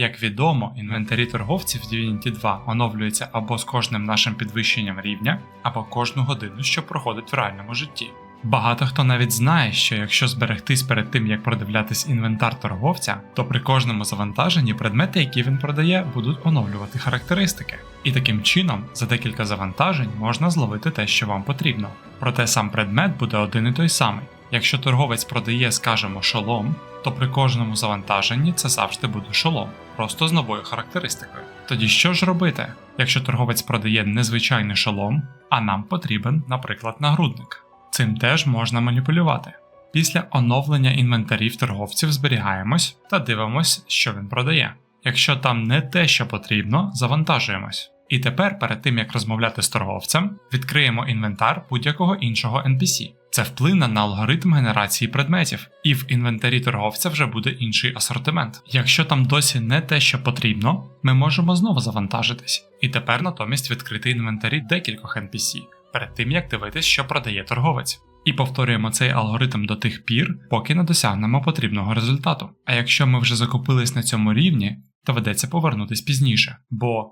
Як відомо, інвентарі торговців в Divinity 2 оновлюються або з кожним нашим підвищенням рівня, або кожну годину, що проходить в реальному житті. Багато хто навіть знає, що якщо зберегтись перед тим, як продивлятись інвентар торговця, то при кожному завантаженні предмети, які він продає, будуть оновлювати характеристики. І таким чином, за декілька завантажень можна зловити те, що вам потрібно. Проте сам предмет буде один і той самий. Якщо торговець продає, скажімо, шолом, то при кожному завантаженні це завжди буде шолом, просто з новою характеристикою. Тоді що ж робити, якщо торговець продає незвичайний шолом, а нам потрібен, наприклад, нагрудник? Цим теж можна маніпулювати. Після оновлення інвентарів торговців зберігаємось та дивимось, що він продає. Якщо там не те, що потрібно, завантажуємось. І тепер, перед тим як розмовляти з торговцем, відкриємо інвентар будь-якого іншого NPC. Це вплине на алгоритм генерації предметів, і в інвентарі торговця вже буде інший асортимент. Якщо там досі не те, що потрібно, ми можемо знову завантажитись. І тепер натомість відкрити інвентарі декількох NPC, перед тим як дивитись, що продає торговець. І повторюємо цей алгоритм до тих пір, поки не досягнемо потрібного результату. А якщо ми вже закупились на цьому рівні, доведеться повернутись пізніше, бо